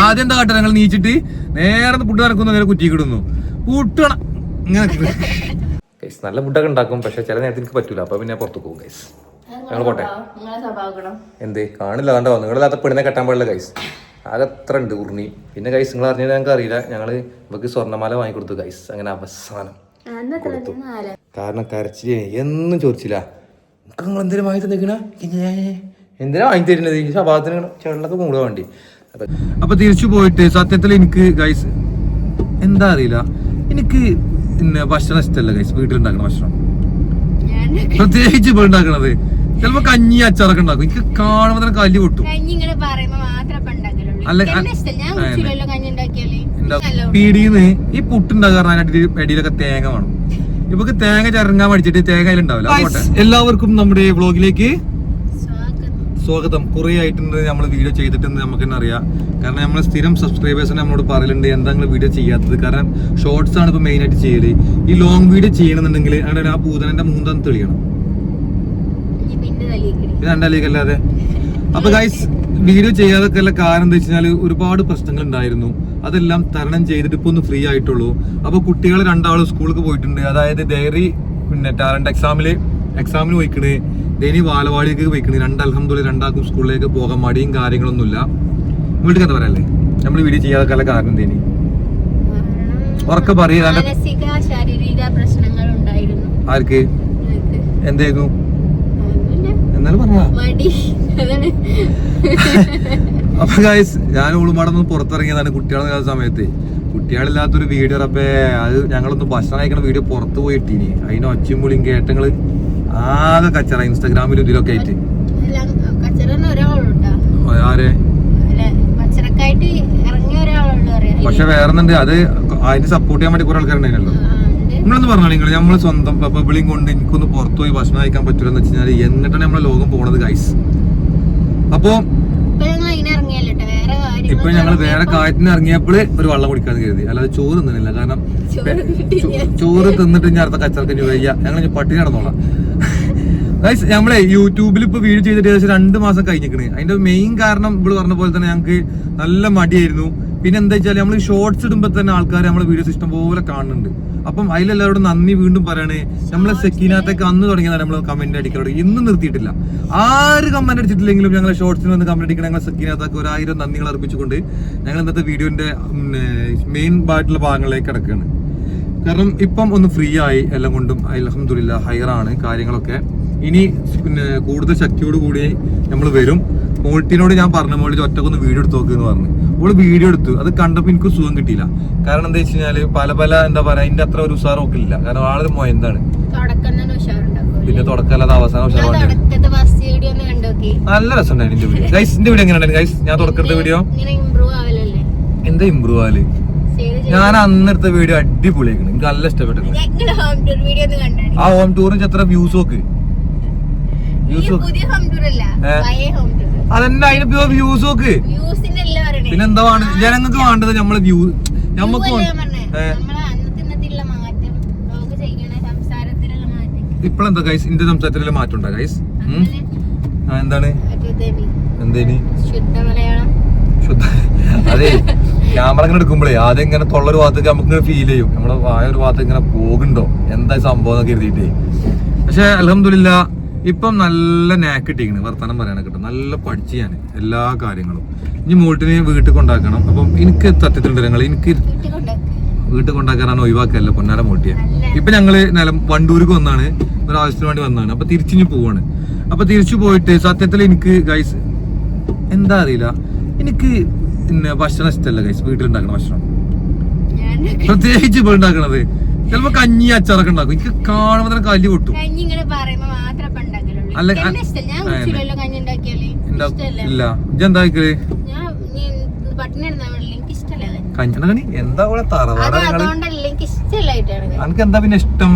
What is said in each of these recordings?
ആദ്യം എന്താ കാട്ടുക ഞങ്ങൾ നീച്ചിട്ട് നേരെ പുട്ട് നടക്കുന്നു നേരെ കുറ്റി കിടുന്നു പുട്ടണ. ഇങ്ങനെ ഗൈസ് നല്ല ഫുഡൊക്കെ ഉണ്ടാക്കും പക്ഷെ ചില നേരത്തെ എനിക്ക് പറ്റൂല. അപ്പൊ പിന്നെ പുറത്തു പോകും ഗൈസ് ഞങ്ങൾ പോട്ടെ. എന്ത്? കാണില്ല കണ്ടോ നിങ്ങളില്ലാത്ത പെണ്ണിനെ കെട്ടാൻ പാടില്ല ഗൈസ് ആകെ എത്ര ഉണ്ട് ഉർണി പിന്നെ ഗൈസ് നിങ്ങൾ അറിഞ്ഞത് ഞങ്ങൾക്ക് അറിയില്ല. ഞങ്ങൾ ഇവക്ക് സ്വർണമാല വാങ്ങിക്കൊടുത്തു ഗൈസ് അങ്ങനെ അവസാനം കാരണം കരച്ചില്ലേ എന്നും ചോദിച്ചില്ല. നിങ്ങൾ എന്തെങ്കിലും വാങ്ങി തന്നിക്കണ എന്തിനാ വാങ്ങി തരുന്നത്? ഈ സ്വഭാവത്തിന് ചെള്ളൊക്കെ മൂടുക വേണ്ടി. അപ്പൊ തിരിച്ചു പോയിട്ട് സത്യത്തിൽ എനിക്ക് ഗൈസ് എന്താ അറിയില്ല. എനിക്ക് പിന്നെ ഭക്ഷണം ഇഷ്ടമല്ല ഗൈസ് വീട്ടിലുണ്ടാക്കുന്ന ഭക്ഷണം. ഞാൻ പ്രത്യേകിച്ച് ഇപ്പോൾ ഉണ്ടാക്കണത്. ചിലപ്പോ കഞ്ഞി അച്ചാറൊക്കെ ഉണ്ടാക്കും. എനിക്ക് കാണുമ്പോ തന്നെ കല്ല് പൊട്ടും. ഇപ്പൊ അല്ല, പീടിന്ന് ഈ പുട്ടുണ്ടാക്കാൻ അടിയിലൊക്കെ തേങ്ങ വേണം. ഇപ്പൊക്ക് തേങ്ങ ചരങ്ങാൻ മടിച്ചിട്ട് തേങ്ങ അതിലുണ്ടാവില്ല. എല്ലാവർക്കും നമ്മുടെ വ്ളോഗിലേക്ക് സ്വാഗതം. കുറേ ആയിട്ടുണ്ട് നമ്മൾ വീഡിയോ ചെയ്തിട്ടുണ്ട് നമുക്ക് തന്നെ അറിയാം. കാരണം നമ്മൾ സ്ഥിരം സബ്സ്ക്രൈബേഴ്സിനെ നമ്മളോട് പറയലുണ്ട് എന്താ നിങ്ങൾ വീഡിയോ ചെയ്യാത്തത്? കാരണം ഷോർട്സ് ആണ് ഇപ്പൊ മെയിനായിട്ട് ചെയ്യൽ. ഈ ലോങ് വീഡിയോ ചെയ്യണമെന്നുണ്ടെങ്കിൽ അങ്ങനെ ആ പൂതനന്റെ മൂന്നാം തെളിയണം. ഇനി പിന്നെ തല്ലിക്കടി ഇത് രണ്ടാലേക്ക് അല്ലാതെ അപ്പൊ ഗൈസ് വീഡിയോ ചെയ്യാതൊക്കെയുള്ള കാരണം എന്താ വെച്ചാൽ ഒരുപാട് പ്രശ്നങ്ങൾ ഉണ്ടായിരുന്നു. അതെല്ലാം തരണം ചെയ്തിട്ട് ഇപ്പൊ ഒന്ന് ഫ്രീ ആയിട്ടുള്ളൂ. അപ്പൊ കുട്ടികൾ രണ്ടാളും സ്കൂളിൽ പോയിട്ടുണ്ട്. അതായത് ഡയറി പിന്നെ ടാലന്റ് എക്സാമിൽ എക്സാമിന് പോയിക്കണ്. ദേനി ബാലവാടിക്ക് പോയിക്കണ്. രണ്ട് അലഹമ്മദ് രണ്ടാൾക്കും സ്കൂളിലേക്ക് പോകാൻ മടിയും കാര്യങ്ങളൊന്നുമില്ല. വീട്ടിൽ എന്താ പറയല്ലേ? നമ്മൾ വീഡിയോ ചെയ്യാതെ കാരണം തേനി ഉറക്കെ പറയുക ആർക്ക്? എന്തായിരുന്നു? എന്നാലും അപ്പൊ ഗായ്സ് ഞാൻ ഉളുമാടൊന്നും പുറത്തിറങ്ങിയതാണ് കുട്ടികളെ സമയത്ത്. കുട്ടികളില്ലാത്തൊരു വീഡിയോ റബ്ബേ അത് ഞങ്ങളൊന്ന് ഭക്ഷണം കഴിക്കണ വീഡിയോ പുറത്ത് പോയിട്ടിനി. അതിന് ഒച്ചും പുളിയും കേട്ടങ്ങൾ. ആകെ കച്ചറ ഇൻസ്റ്റാഗ്രാമിൽ ഇതിലൊക്കെ ആയിട്ട്. ആരെ? പക്ഷെ വേറെന്നുണ്ട്. അത് അതിന് സപ്പോർട്ട് ചെയ്യാൻ വേണ്ടി കുറെ ആൾക്കാരുണ്ടായിരുന്നല്ലോ. നമ്മളൊന്ന് പറഞ്ഞാൽ നിങ്ങൾ നമ്മൾ സ്വന്തം പബ്ലിയും കൊണ്ട് എനിക്കൊന്ന് പുറത്തു പോയി ഭക്ഷണം കഴിക്കാൻ പറ്റൂലെന്ന് വെച്ച് കഴിഞ്ഞാൽ എന്നിട്ടാണ് നമ്മളെ ലോകം പോണത് ഗൈസ് അപ്പോ ഇപ്പൊ ഞങ്ങൾ വേറെ കാറ്റിന് ഇപ്പൊ ഞങ്ങൾ വേറെ കാര്യത്തിന് ഇറങ്ങിയപ്പോൾ ഒരു വെള്ളം കുടിക്കാന്ന് കരുതി. അല്ലാതെ ചോറ് തിന്നില്ല കാരണം ചോറ് തിന്നിട്ട് ഇനി അടുത്ത കച്ചറക്കഞ്ഞ് വയ്യ. ഞങ്ങൾ ഇനി പട്ടിണി നടന്നോളാം ഗൈസ് നമ്മളെ യൂട്യൂബിൽ ഇപ്പൊ വീഡിയോ ചെയ്തിട്ട് ഏകദേശം രണ്ട് മാസം കഴിഞ്ഞിരിക്കണ്. അതിന്റെ മെയിൻ കാരണം ഇവിടെ പറഞ്ഞ പോലെ തന്നെ ഞങ്ങൾക്ക് നല്ല മടിയായിരുന്നു. പിന്നെ എന്താ വെച്ചാൽ നമ്മൾ ഷോർട്സ് ഇടുമ്പോൾ തന്നെ ആൾക്കാർ നമ്മളെ വീഡിയോസ് ഇഷ്ടം പോലെ കാണുന്നുണ്ട്. അപ്പം അതിലെല്ലാവരോടും നന്ദി വീണ്ടും പറയണേ. നമ്മളെ സെക്കീനകത്തൊക്കെ അന്ന് തുടങ്ങിയതാണ് നമ്മൾ കമന്റ് അടിക്കലോട് ഇന്നും നിർത്തിയിട്ടില്ല. ആര് കമന്റ് അടിച്ചിട്ടില്ലെങ്കിലും ഞങ്ങളെ ഷോർട്സിന് വന്ന് കമന്റ് അടിക്കണം ഞങ്ങളെ സെക്കീനകത്തൊക്കെ ഒരായിരം നന്ദികൾ അർപ്പിച്ചുകൊണ്ട് ഞങ്ങൾ ഇന്നത്തെ വീഡിയോന്റെ മെയിൻ ആയിട്ടുള്ള ഭാഗങ്ങളിലേക്ക് കിടക്കുകയാണ്. കാരണം ഇപ്പം ഒന്ന് ഫ്രീ ആയി എല്ലാം കൊണ്ടും അലഹമില്ല ഹയറാണ് കാര്യങ്ങളൊക്കെ. ഇനി പിന്നെ കൂടുതൽ ശക്തിയോട് കൂടി നമ്മൾ വരും. മോൾട്ടിനോട് ഞാൻ പറഞ്ഞ മോളിൽ ഒറ്റക്കൊന്ന് വീഡിയോ എടുത്ത് നോക്കുക എന്ന് പറഞ്ഞു. ഓൾ വീഡിയോ എടുത്തു. അത് കണ്ടപ്പോൾ എനിക്ക് സുഖം കിട്ടിയില്ല. കാരണം എന്താ വെച്ച് കഴിഞ്ഞാൽ പല പല എന്താ പറയാ അതിന്റെ അത്ര ഒരു ഉഷാർ ഒക്കെ ഇല്ല. കാരണം ആൾ മൊയന്താണ്. പിന്നെ തുടക്കമല്ലാതെ അവസാനം ഉഷാറുണ്ട് നല്ല രസമുണ്ടായിരുന്നു ഗൈസിന്റെ വീഡിയോ ഗൈസ് എന്റെ വീഡിയോ എങ്ങനെയാണ് ഗൈസ് ഞാൻ തുടക്കത്തെ വീഡിയോ എന്താ ഇമ്പ്രൂവ് ചെയ്ത് ഞാൻ അന്നെടുത്ത വീഡിയോ അടിപൊളിയാക്കണം എനിക്ക് നല്ല ഇഷ്ടപ്പെട്ടു ആ ഹോം ടൂറിന് എത്ര വ്യൂസ് നോക്ക്? അതന്നെ അതിന് വ്യൂസ് നോക്ക്. പിന്നെന്താ വേണ്ടത്? ജനങ്ങൾക്ക് വേണ്ടത് നമ്മൾ വ്യൂ നമുക്ക് ഇപ്പഴെന്താ സംസാരത്തിലുള്ള ഗൈസ് ഇന്ത്യ സംസാരത്തിലെ മാറ്റം ഉണ്ടോ ഗൈസ് എന്താണ്? എന്തേനി? ശുദ്ധ മലയാളം. ശുദ്ധ അതെ. ക്യാമറ ഇങ്ങനെ എടുക്കുമ്പോഴേ ആദ്യം ഇങ്ങനെ തൊള്ളൊരു ഭാഗത്തേക്ക് നമുക്ക് ഇങ്ങനെ ഫീൽ ചെയ്യും. നമ്മുടെ വായ ഒരു ഭാഗത്ത് ഇങ്ങനെ പോകുന്നുണ്ടോ? എന്താ സംഭവം എന്നൊക്കെ എഴുതിയിട്ടേ. പക്ഷെ അലഹമില്ല ഇപ്പം നല്ല നാക്ക് കിട്ടിയിരിക്കണ്. വർത്തമാനം പറയാനൊക്കെ കിട്ടും. നല്ല പഠിച്ച് ഞാൻ എല്ലാ കാര്യങ്ങളും. ഇനി മോൾട്ടിനെ വീട്ടിൽ കൊണ്ടാക്കണം. അപ്പം എനിക്ക് സത്യത്തിലുണ്ട് ഞങ്ങൾ എനിക്ക് വീട്ടിൽ കൊണ്ടാക്കി വീട്ടിൽ കൊണ്ടാക്കാനാണ് ഒഴിവാക്കല്ല പൊന്നാര മോട്ടിയെ? ഇപ്പൊ ഞങ്ങൾ നിലം വണ്ടൂർക്ക് വന്നാണ്. ഒരാവശ്യത്തിന് വേണ്ടി വന്നാണ്. അപ്പൊ തിരിച്ചിഞ്ഞ് പോവാണ്. അപ്പൊ തിരിച്ചു പോയിട്ട് സത്യത്തിൽ എനിക്ക് ഗൈസ് എന്താ അറിയില്ല. എനിക്ക് ഭക്ഷണം ഇഷ്ടമല്ല കൈസ് വീട്ടിലുണ്ടാക്കണ ഭക്ഷണം. പ്രത്യേകിച്ച് ഇപ്പോൾ ഉണ്ടാക്കണത്. ചിലപ്പോ കഞ്ഞി അച്ചാറൊക്കെ ഉണ്ടാക്കും. എനിക്ക് കാണുമ്പോ തന്നെ കല്ല് പൊട്ടും. ഇപ്പൊ അല്ല, ഇല്ല. അത്. കഞ്ഞി എന്താ ഇവിടെ തറവാട് എനിക്ക് എന്താ പിന്നെ ഇഷ്ടം?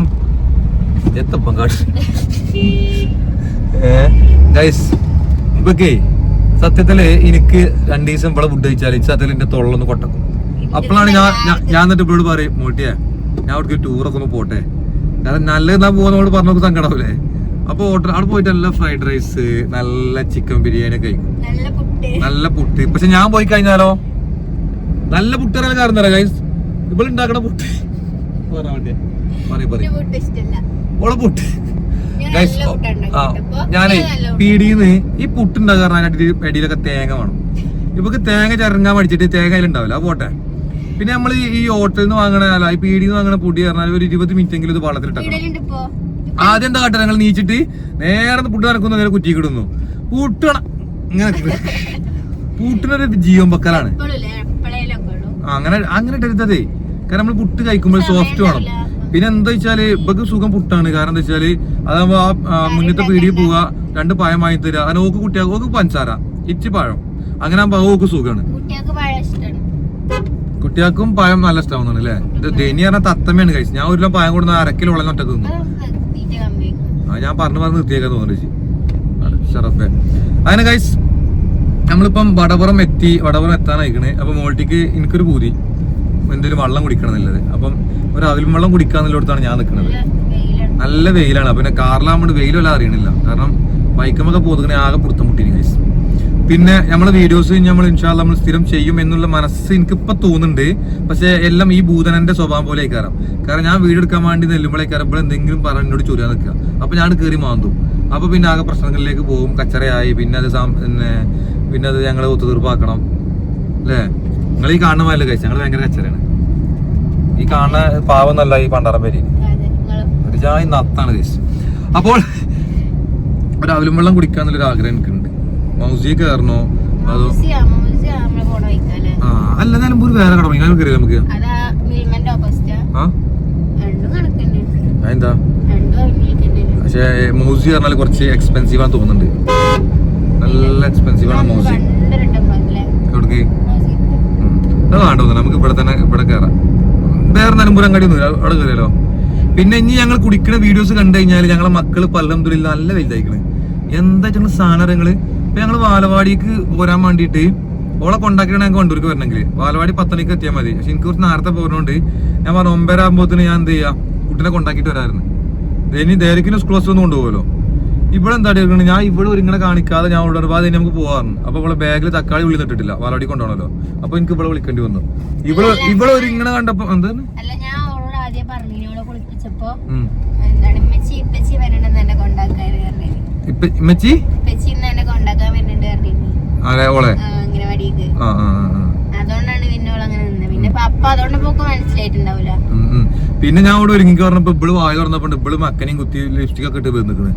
എത്തപ്പം കാട്ട് ഗൈസ് ഇപ്പൊക്കെ സത്യത്തിൽ എനിക്ക് രണ്ടു ദിവസം ഇവിടെ ഫുഡ് കഴിച്ചാൽ സത്യത്തിൽ എന്റെ തൊള്ളൊന്ന് കൊട്ടക്കും. അപ്പോഴാണ് ഞാൻ ഞാൻ- എന്നിട്ട് ഇവളോട് പറയും മോട്ടിയെ ഞാൻ അവിടേക്ക് ടൂറൊക്കെ ഒന്ന് പോട്ടെ. കാരണം നല്ലത് എന്നാ പറഞ്ഞു പറഞ്ഞ സങ്കടാവൂലേ? അപ്പൊ ഓർഡർ അവിടെ പോയിട്ട് നല്ല ഫ്രൈഡ് റൈസ് നല്ല ചിക്കൻ ബിരിയാണി ഒക്കെ കഴിക്കും. നല്ല പുട്ട്. നല്ല പക്ഷെ ഞാൻ പോയി കഴിഞ്ഞാലോ? നല്ല പുട്ട് അറിയാൻ കാരണം തരാം ഗൈസ് ഇവിടെ ഉണ്ടാക്കണ പുട്ട്. പറയാൻ വേണ്ടിയാ പറയും പറയും. ഓളെ പുട്ട്. ഇപ്പൊ ഞാനേ. പീടിന്ന് ഈ പുട്ടുണ്ടാകാറായിട്ട് അടിയിലൊക്കെ തേങ്ങ വേണം. ഇപ്പൊക്ക് തേങ്ങ ചിറങ്ങാൻ പഠിച്ചിട്ട് തേങ്ങ അതിലുണ്ടാവില്ല പോട്ടെ. പിന്നെ നമ്മൾ ഈ ഹോട്ടലിൽ നിന്ന് വാങ്ങണ അല്ല ഈ പീടിയിൽ നിന്ന് വാങ്ങണ പൊടി പറഞ്ഞാൽ ഒരു ഇരുപത് മിനിറ്റ് എങ്കിലും ഇത് വെള്ളത്തിലിട്ടണം ഇട്ടാ ആദ്യം എന്താ കാട്ടുക ഞങ്ങൾ നീച്ചിട്ട് നേരെ പുട്ട് നടക്കുന്നു നേരെ കുറ്റി കിടുന്നു പൂട്ടണ ഇങ്ങനെ പൂട്ടിനൊരു ജീവൻ ആ, അങ്ങനെ അങ്ങനെ ഇടരുതേ കാരണം നമ്മൾ പുട്ട് കഴിക്കുമ്പോൾ സോഫ്റ്റ് വേണം. പിന്നെ എന്താ വെച്ചാൽ ഇവക്ക് സുഖം പുട്ടാണ്. കാരണം എന്താ വെച്ചാൽ അതാകുമ്പോ ആ മുന്നത്തെ പീടിയിൽ പോവുക രണ്ട് പഴം വാങ്ങി തരിക അങ്ങനെ ഓക്ക് കുട്ടികൾക്ക് ഓക്ക് പഞ്ചസാര ഇച്ചി പഴം. അങ്ങനെ ആകുമ്പോ ഓക്ക് സുഖമാണ് കുട്ടികൾക്ക് പഴം നല്ല ഇഷ്ടമാണ് അല്ലേ ഇത് ധനി പറഞ്ഞ തത്തമ്മയാണ് കഴിച്ചത്. ഞാൻ ഒരു പഴം കൊടുത്ത അരക്കിൽ ഉള്ള ഒറ്റയ്ക്ക് ആ ഞാൻ പറഞ്ഞു പറഞ്ഞ് നിർത്തിയേക്കാൻ തോന്നുന്നു ചേച്ചി. ഷറഫെ. അങ്ങനെ ഗൈസ് നമ്മളിപ്പം വടപുറം എത്തി വടപുറം എത്താനായിക്കണേ. അപ്പൊ മോൾട്ടിക്ക് എനിക്കൊരു പൂതി. എന്തെങ്കിലും വെള്ളം കുടിക്കണം എന്നുള്ളത് അപ്പം ഒരു അതിലും വെള്ളം കുടിക്കാന്നുള്ളടത്താണ് ഞാൻ നിൽക്കുന്നത്. നല്ല വെയിലാണ്. പിന്നെ കാറിലാകുമ്പോൾ വെയിലല്ല അറിയണില്ല. കാരണം ബൈക്കുമൊക്കെ പോകുന്നതിനെ ആകെ പുറത്തം മുട്ടിന് ഗൈസ് പിന്നെ നമ്മളെ വീഡിയോസ് നമ്മൾ ഇൻഷാല്ല നമ്മൾ സ്ഥിരം ചെയ്യും എന്നുള്ള മനസ്സ് എനിക്ക് ഇപ്പൊ തോന്നുന്നുണ്ട്. പക്ഷെ എല്ലാം ഈ ഭൂതനന്റെ സ്വഭാവം പോലെ കയറാം കാരണം ഞാൻ വീഡിയോ എടുക്കാൻ വേണ്ടി നെല്ലുമ്പോഴേക്കാരം ഇവിടെ എന്തെങ്കിലും പറഞ്ഞോട് ചൊല്ലാൻ നിൽക്കുക. അപ്പൊ ഞാൻ കയറി മാന്തും. അപ്പൊ പിന്നെ ആകെ പ്രശ്നങ്ങളിലേക്ക് പോകും. കച്ചറയായി. പിന്നെ അത് പിന്നെ അത് ഞങ്ങൾ ഒത്തുതീർപ്പാക്കണം. അല്ലേ? നിങ്ങൾ ഈ കാണുന്ന പോലെ കഴിച്ചു ഞങ്ങൾ ഭയങ്കര കച്ചറയാണ് ഈ കാണുന്ന പാവം നല്ല ഈ പണ്ടാറം പേര്. ഒരു ചായ നത്താണ് കഴിച്ചു അപ്പോൾ രാവിലെ വെള്ളം കുടിക്കാന്നുള്ളൊരു ആഗ്രഹം എനിക്കുണ്ട്. മൗസി കയറണോ അതോ ആ അല്ല നിലമ്പൂർ വേറെ കട ഞാൻ നമുക്ക്? എന്താ പക്ഷേ മൗസി പറഞ്ഞാൽ കുറച്ച് എക്സ്പെൻസീവ് ആണെന്ന് തോന്നുന്നുണ്ട്. നല്ല എക്സ്പെൻസീവ് ആണ് മൗസി പണ്ടരട്ടല്ലേ എവിടേക്ക് മൗസിക്ക് ഉം. അത് വേണ്ട തോന്നുന്നു നമുക്ക് ഇവിടെ തന്നെ ഇവിടെ കയറാം നിലമ്പൂർ അങ്ങാടി ഒന്നും അവിടെ കയറിയല്ലോ പിന്നെ ഇനി ഞങ്ങൾ കുടിക്കുന്ന വീഡിയോസ് കണ്ടു കഴിഞ്ഞാൽ ഞങ്ങളെ മക്കൾ പല്ലം തുള്ളിൽ നല്ല വലുതായിക്കണ്. എന്താ ഞങ്ങൾ സാധനങ്ങൾ ഇപ്പൊ ഞങ്ങൾ വാലവാടിക്ക് പോരാൻ വേണ്ടിട്ട് ഓളെ കൊണ്ടാക്കിയാണ് ഞങ്ങൾക്ക് വണ്ടൂർക്ക് വരണമെങ്കിൽ വാലവാടി പത്തണിക്ക് എത്തിയാൽ മതി. പക്ഷെ എനിക്ക് കുറച്ച് നേരത്തെ പോകുന്നതുകൊണ്ട് ഞാൻ പറഞ്ഞു ഒമ്പതരാകുമ്പോത്തിന് ഞാൻ എന്ത് ചെയ്യാം? കുട്ടിനെ കൊണ്ടാക്കിട്ട് വരാറുണ്ട് ഇനി ദേരക്കിന് സ്കൂൾ ബസ് ഒന്നും കൊണ്ടുപോകല്ലോ ഇവിടെ എന്താ എടുക്കുന്നത് ഞാൻ ഇവിടെ ഒരു ഇങ്ങനെ കാണിക്കാതെ ഞാൻ ഇവിടെ ഒരുപാട് നമുക്ക് പോകാറുണ്ട് അപ്പൊ ഇവിടെ ബാഗിൽ തക്കാളി ഉള്ളി നിട്ടിട്ടില്ല വാലാടി കൊണ്ടുപോകണല്ലോ. അപ്പൊ എനിക്ക് ഇവിടെ വിളിക്കേണ്ടി വന്നു. ഇവിടെ ഇവിടെ ഒരു ഇങ്ങനെ കണ്ടപ്പോ എന്താണ്? ഓളെ? ആ ആ ആ, പിന്നെ ഞാൻ ഇവിടെ ഒരുങ്ങി പറഞ്ഞപ്പോ ഇബിൾ വായ തുറന്നപ്പോ ഇബിൾ മക്കനെയും കുത്തി ലിപ്സ്റ്റിക് ഒക്കെ ഇട്ട് നിൽക്കുന്നത്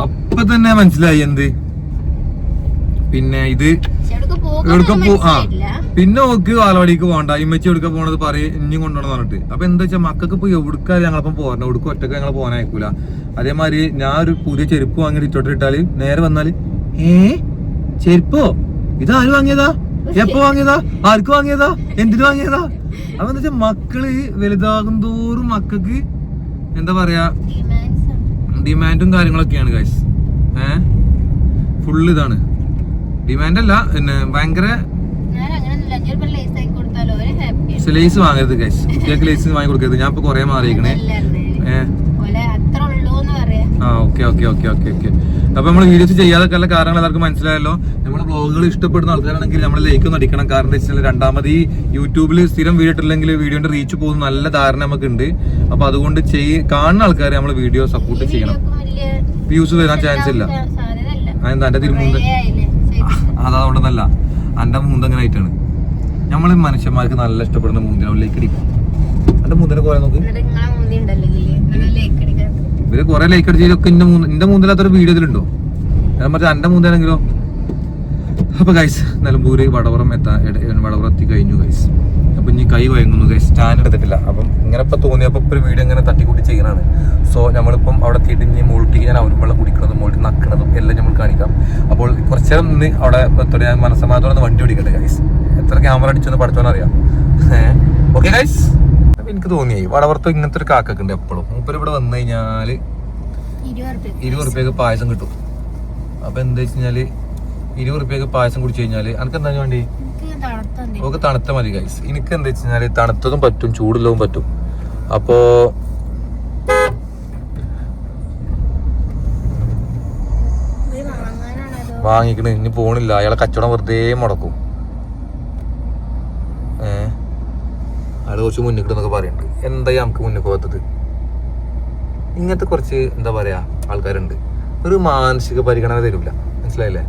അപ്പൊ തന്നെ മനസ്സിലായി എന്ത്? പിന്നെ ഇത് എവിടുക്ക പോ ആ പിന്നെ ഓക്ക് വാലവാടിക്ക് പോകണ്ട ഇമ്മച്ചി എവിടുക്ക പോണത് പറയും ഇനിയും കൊണ്ടുപോകണം പറഞ്ഞിട്ട്. അപ്പൊ എന്താ വെച്ചാൽ മക്കൾക്ക് ഇപ്പൊ എവിടുക്കാ ഞങ്ങളപ്പം പോരണം. എവിടുക്ക ഒറ്റയ്ക്ക് ഞങ്ങൾ പോകാനായിക്കൂല. അതേമാതിരി ഞാൻ ഒരു പുതിയ ചെരുപ്പ് വാങ്ങി ഇട്ടോട്ടിട്ടാൽ നേരെ വന്നാൽ ഏ? ചെരുപ്പോ? ഇത് ആര് വാങ്ങിയതാ? എപ്പോ വാങ്ങിയതാ? ആർക്ക് വാങ്ങിയതാ? എന്തിനു വാങ്ങിയതാ? അപ്പൊ എന്താ വെച്ചാ മക്കൾ വലുതാകും തോറും മക്കൾക്ക് എന്താ പറയാ. ഡിമാൻഡും കാര്യങ്ങളൊക്കെയാണ് ഗൈസ് ഏ? ഫുള്ള് ഇതാണ്. ഡിമാൻഡ് അല്ല പിന്നെ ഭയങ്കര ലേസ് വാങ്ങരുത് ഗൈസ് കുട്ടികൾക്ക് ലേസ് വാങ്ങി കൊടുക്കരുത്. ഞാൻ ഇപ്പൊ കൊറേ മാറിയിരിക്കണേ. ഏഹ് ആ okay okay okay okay okay അപ്പൊ നമ്മൾ വീഡിയോസ് ചെയ്യാതൊക്കെ ഉള്ള കാരണങ്ങൾ എല്ലാവർക്കും മനസ്സിലായല്ലോ. നമ്മുടെ ബ്ലോഗുകൾ ഇഷ്ടപ്പെടുന്ന ആൾക്കാരാണെങ്കിൽ നമ്മൾ ലൈക്ക് ഒന്ന് അടിക്കണം. കാരണം എന്താ വെച്ചാൽ രണ്ടാമത് ഈ യൂട്യൂബിൽ സ്ഥിരം വീഡിയോ ഇട്ടില്ലെങ്കിൽ വീഡിയോന്റെ റീച്ച് പോകുന്ന നല്ല ധാരണ നമുക്ക് ഉണ്ട് അപ്പൊ അതുകൊണ്ട് ചെയ് കാണുന്ന ആൾക്കാരെ നമ്മൾ വീഡിയോ സപ്പോർട്ട് ചെയ്യണം. വ്യൂസ് വരാൻ ചാൻസ് ഇല്ല. അതെന്താ എന്റെ ചെയ്തിട്ട്. അതതുകൊണ്ടല്ല എന്റെ മൂന്ന് അങ്ങനെ ആയിട്ടാണ്. നമ്മൾ മനുഷ്യന്മാർക്ക് നല്ല ഇഷ്ടപ്പെടുന്ന മൂന്നിനെ ലൈക്ക് അടിക്കും. എന്റെ മൂന്നിനെ കുറെ നോക്ക്. ഇവർ കുറെ ലൈക്ക് അടിച്ചതിലൊക്കെ എന്റെ മുന്തിനകത്തൊരു വീഡിയോ ഇതിലുണ്ടോ? മറ്റേ എന്റെ മൂന്നിലാണെങ്കിലോ അപ്പൊ ഗൈസ് നിലമ്പൂര് വടവറം എത്താ എട- വടവറം എത്തി കഴിഞ്ഞു ഗൈസ് അപ്പൊ ഇനി കൈ വഴങ്ങുന്നു ഗൈസ് സ്റ്റാൻഡ് എടുത്തിട്ടില്ല. അപ്പം ഇങ്ങനെ ഇപ്പൊ തോന്നിയപ്പോ ഇപ്പൊ ഒരു വീഡിയോ ഇങ്ങനെ തട്ടിക്കൂട്ടി ചെയ്യണാണ് സോ നമ്മളിപ്പം അവിടെ എത്തിയിട്ട് ഇനി ഞാൻ അവരും വെള്ളം കുടിക്കണതും മോൾട്ടി നക്കണതും എല്ലാം നമ്മൾ കാണിക്കാം. അപ്പോൾ കുറച്ച് നേരം നിന്ന് അവിടെ തുടങ്ങിയ ഞാൻ മനസ്സമാനത്തോടെ വണ്ടി ഓടിക്കട്ടെ ഗൈസ് എത്ര ക്യാമറ അടിച്ചെന്ന് പഠിച്ചോന്നറിയാം ഓക്കെ ഗൈസ് അപ്പൊ എനിക്ക് തോന്നി വടവറത്ത് ഇങ്ങനത്തെ ഒരു കാക്കൊക്കെ ഉണ്ട് എപ്പോഴും. മൂപ്പര് ഇവിടെ വന്നു കഴിഞ്ഞാൽ ഇരുപത് റുപ്യക്ക് പായസം കിട്ടും. അപ്പൊ എന്താ വെച്ച് കഴിഞ്ഞാൽ ഇരുപത് റുപ്യക്ക് പായസം കുടിച്ചു കഴിഞ്ഞാൽ അനക്ക് എന്താ വേണ്ടി? എനിക്ക് തണുത്ത മതി ഗൈസ് എനിക്ക് എന്താ വെച്ച് കഴിഞ്ഞാൽ തണുത്തതും പറ്റും ചൂടുള്ളതും പറ്റും. അപ്പോ വാങ്ങിക്കണ്. ഇനി പോണില്ല. അയാളെ കച്ചവടം വെറുതെ മുടക്കും. ഏ? അയാൾ കുറച്ച് മുന്നിക്കിട്ടെന്നൊക്കെ പറയുന്നുണ്ട് എന്താ നമുക്ക് മുന്നിൽ പോകാത്തത്? ഇങ്ങനത്തെ കുറച്ച് എന്താ പറയാ ആൾക്കാരുണ്ട്. ഒരു മാനസിക പരിഗണന തരില്ല മനസ്സിലായില്ലേ?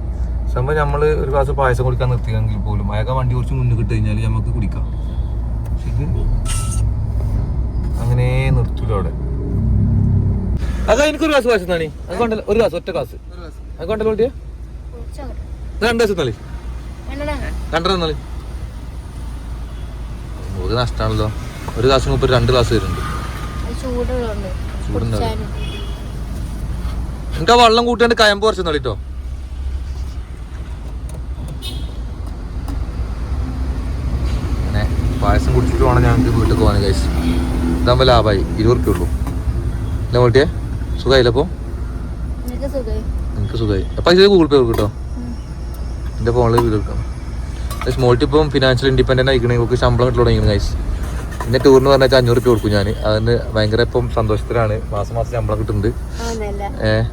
സംഭവം നമ്മൾ ഒരു ഗ്ലാസ് പായസം കുടിക്കാൻ നിർത്തിയെങ്കിൽ പോലും അയാൾക്ക് വണ്ടി കുറച്ച് മുന്നിൽ കിട്ടി കഴിഞ്ഞാൽ നമുക്ക് കുടിക്കാം. അങ്ങനെ നിർത്തൂല അവിടെ. അതാ എനിക്കൊരു ഗ്ലാസ് പായസം താണി അത് കൊണ്ടല്ലോ ഒരു ഗ്ലാസ് ഒറ്റ ഗ്ലാസ്. അത് കൊണ്ടല്ലോ കുട്ടിയെ രണ്ട് രണ്ടര തന്നാളി ഒരു നഷ്ടമാണല്ലോ ഒരു ഗ്ലാസ് രണ്ട് ഗ്ലാസ് വരുന്നുണ്ട്. ചൂടുണ്ടാവും. കുടിച്ചാലും. എനിക്ക് ആ വെള്ളം കൂട്ടിയാണ്ട് കയമ്പ് കുറച്ച് തള്ളിട്ടോ അങ്ങനെ കുടിച്ചിട്ട് വേണം ഞങ്ങൾക്ക് വീട്ടിൽ പോകാൻ കൈസ് ഇതാകുമ്പോൾ ലാഭമായി ഇരുപത് റുപ്യ ഉള്ളൂ. അല്ലേ മോട്ടിയെ സുഖമായില്ല അപ്പോൾ എനിക്ക് സുഖമായി പൈസ ഗൂഗിൾ പേ കൊടുക്കട്ടോ കേട്ടോ എന്റെ ഫോണിൽ വീട് എടുക്കാം. ഗൈസ് മോൾട്ടി ഇപ്പം ഫിനാൻഷ്യൽ ഇൻഡിപെൻഡന്റ് ആയിക്കണേ. നമുക്ക് ശമ്പളം കിട്ടി തുടങ്ങിയിരുന്നു ഗൈസ് പിന്നെ ടൂറിന് പറഞ്ഞാൽ അഞ്ഞൂറ് രൂപ കൊടുക്കും ഞാൻ അതിന് ഭയങ്കര ഇപ്പം സന്തോഷത്തിലാണ്. മാസം മാസം ശമ്പളം കിട്ടുന്നുണ്ട്. ഏ? ഏഹ്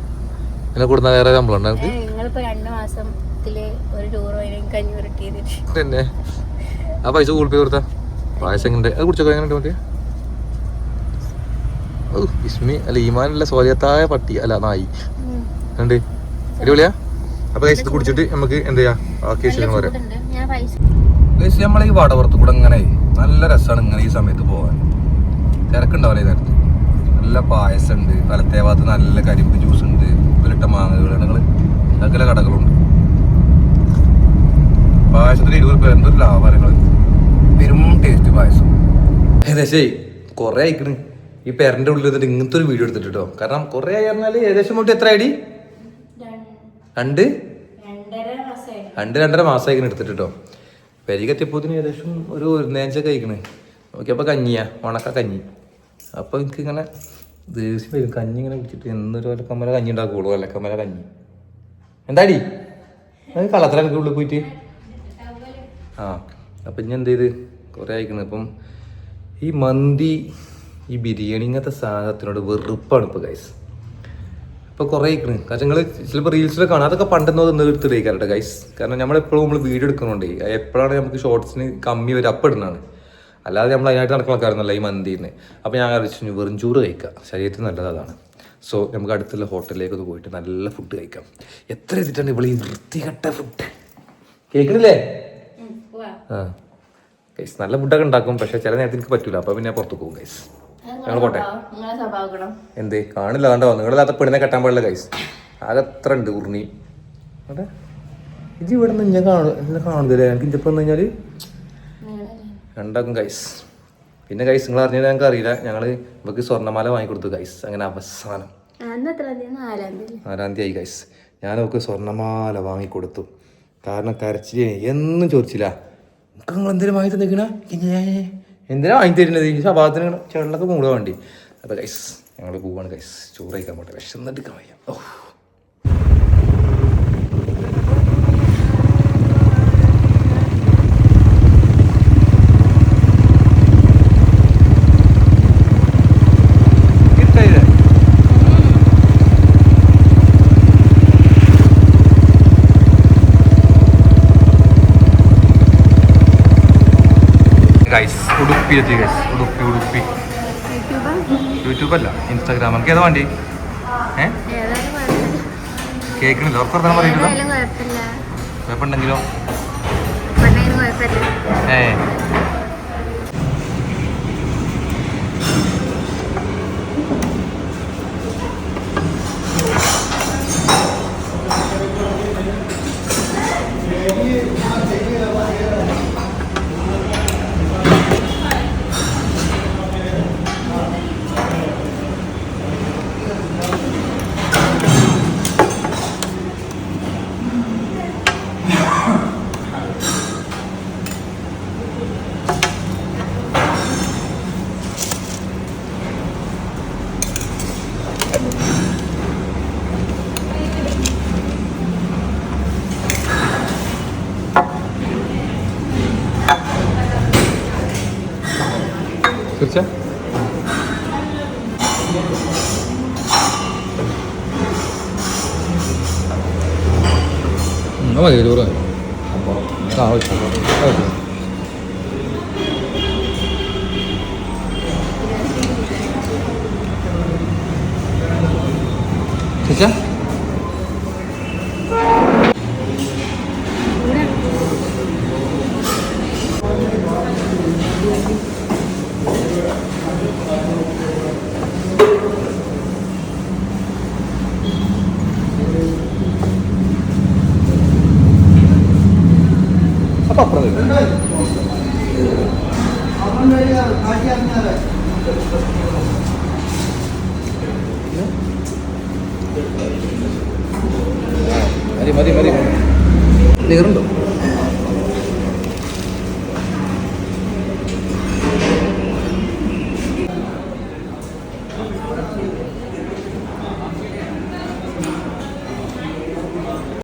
എന്നെ കൂടുന്ന വേറെ ശമ്പളം ഉണ്ട് എനിക്ക് തന്നെ ആ പൈസ ഗൂഗിൾ പേ കൊടുത്താ. പായസം എങ്ങനെ അത് കുടിച്ചോ എങ്ങനെ മതി ഓ ഇസ്മി അല്ല ഈമാനല്ല സ്വാലിയത്തായ പട്ടി അല്ല നായി. ഉണ്ട് അടിപൊളിയാ? അപ്പൊ ഇത് കുടിച്ചിട്ട് നമുക്ക് എന്ത് ചെയ്യാം? ബാക്കി വിഷയങ്ങൾ പറയാം. നമ്മളെ ഈ വടപുറത്ത് കൂടെ ഇങ്ങനെ നല്ല രസമാണ് ഇങ്ങനെ ഈ സമയത്ത് പോകാൻ. തിരക്കുണ്ടാവില്ല ഈ നേരത്ത്? നല്ല പായസം ഉണ്ട്. വലത്തേ ഭാഗത്ത് നല്ല കരിമ്പ് ജ്യൂസ് ഉണ്ട്. ഉപ്പിലിട്ട മാങ്ങകൾ ഞങ്ങൾ അതൊക്കെ കടകളുണ്ട്. പായസത്തിന് ഇരുപത് പേരുണ്ട് ഞങ്ങൾ പെരും ടേസ്റ്റ് പായസം. ഏകദേശം കുറെ അയക്കണ് ഈ പേരന്റെ ഉള്ളിൽ എന്നിട്ട് ഇങ്ങനത്തെ ഒരു വീഡിയോ എടുത്തിട്ട് കേട്ടോ കാരണം കുറെ ആയി പറഞ്ഞാൽ ഏകദേശം മുട്ടി എത്ര അടി രണ്ട്. രണ്ട് രണ്ടര മാസമായിക്കണ് എടുത്തിട്ട് കേട്ടോ പെരികെത്തിയപ്പോത്തിന് ഏകദേശം ഒരു നേഞ്ചൊക്കെ കഴിക്കണ് അപ്പൊ കഞ്ഞിയാ. ഉണക്ക കഞ്ഞി. അപ്പോൾ എനിക്ക് ഇങ്ങനെ ദേഷ്യം വരും. കഞ്ഞി ഇങ്ങനെ കുടിച്ചിട്ട് എന്നൊരു ഒലക്കമ്മല കഞ്ഞി ഉണ്ടാക്കുള്ളൂ. ഒലക്കമ്മല കഞ്ഞി. എന്താടി അത് ഉള്ളിൽ പോയിട്ട്? ആ. അപ്പം ഇനി എന്ത് ചെയ്ത് കുറേ അയക്കുന്നത് അപ്പം ഈ മന്തി ഈ ബിരിയാണി ഇങ്ങനത്തെ സാധനത്തിനോട് വെറുപ്പാണ് ഇപ്പോൾ ഗൈസ് ഇപ്പോൾ കുറേ അയക്കണ് കാരണം നിങ്ങൾ ചിലപ്പോൾ റീൽസിലൊക്കെ കാണാം. അതൊക്കെ പണ്ടെന്നോ നിന്ന് എടുത്തിടേക്കാറുണ്ട് ഗൈസ് കാരണം നമ്മളെപ്പോഴും നമ്മൾ വീഡിയോ എടുക്കുന്നുണ്ട് എപ്പോഴാണ് നമുക്ക് ഷോർട്സിന് കമ്മി വരെ അപ്പം ഇടുന്നതാണ്. അല്ലാതെ നമ്മൾ അതിനായിട്ട് നടക്കുന്ന ആൾക്കാരൊന്നല്ല ഈ മന്തിന്ന്. അപ്പോൾ ഞാൻ ആലോചിച്ചു വെറും ചൂറ് കഴിക്കാം. ശരീരത്തിന് നല്ലതാണ് അതാണ്. സോ നമുക്ക് അടുത്തുള്ള ഹോട്ടലിലേക്ക് ഒന്ന് പോയിട്ട് നല്ല ഫുഡ് കഴിക്കാം. എത്ര എത്തിയിട്ടാണ് ഇവിടെ ഈ വൃത്തികെട്ട ഫുഡ് കേൾക്കണില്ലേ? ഗൈസ് നല്ല ഫുഡൊക്കെ ഉണ്ടാക്കും പക്ഷെ ചില നേരത്തെ എനിക്ക് പറ്റൂല. അപ്പൊ പിന്നെ പുറത്തു പോകും ഗൈസ് ഞങ്ങൾ പോട്ടെ. എന്ത്? കാണില്ല കണ്ടോ നിങ്ങളല്ലാത്ത പെണ്ണിനെ കെട്ടാൻ പാടില്ല ഗൈസ് ആകെ അത്ര ഉണ്ട് ഉർണി. അതെ. ഇത് ഇവിടെ നിന്ന് ഞാൻ കാണുന്നില്ല എന്നെ കാണുന്നില്ലേ? എനിക്ക് ഇതിപ്പോൾ വന്നു കഴിഞ്ഞാൽ രണ്ടാക്കും ഗൈസ് പിന്നെ ഗൈസ് നിങ്ങൾ അറിഞ്ഞത് ഞങ്ങൾക്ക് അറിയില്ല. ഞങ്ങൾ ഇവർക്ക് സ്വർണമാല വാങ്ങിക്കൊടുത്തു ഗൈസ് അങ്ങനെ അവസാനം. നാലാം തീയതി. ആയി ഗൈസ് ഞാൻ അവർക്ക് സ്വർണമാല വാങ്ങിക്കൊടുത്തു. കാരണം കരച്ചിൽ എന്നും ചോദിച്ചില്ല. നിങ്ങൾക്ക് നിങ്ങൾ എന്തെങ്കിലും വാങ്ങി തന്നിക്കണ എന്തിനാ വാങ്ങി തരുന്നത്? ഈ സഭാഗത്തിന് ചെള്ളൊക്കെ മൂടുക വേണ്ടി. അപ്പോൾ കൈസ് ഞങ്ങൾ പോവാണ് കൈസ് ചോറ് കഴിക്കാൻ പോട്ടെ. വിശന്നെടുക്കാൻ വയ്യ. ഓ കിട്ടിയില്ലേ ഗൈസ് ഉടുപ്പി എത്തി ഗൈസ് ഉടുപ്പി ഉടുപ്പി. യൂട്യൂബാ യൂട്യൂബ് അല്ല ഇൻസ്റ്റാഗ്രാം. നമുക്ക് ഏതാ വണ്ടി? ഏ? കേൾക്കണില്ല ഉറപ്പ് ഏതായാലും കുഴപ്പമില്ല കുഴപ്പമുണ്ടെങ്കിലോ? ഏ. തീർച്ച മതി ചോറ് മതി. ആ വെച്ചു വെച്ചു ചേച്ചാ അപ്പൊ അപ്പുറം. മതി മതി മതി ഉണ്ടോ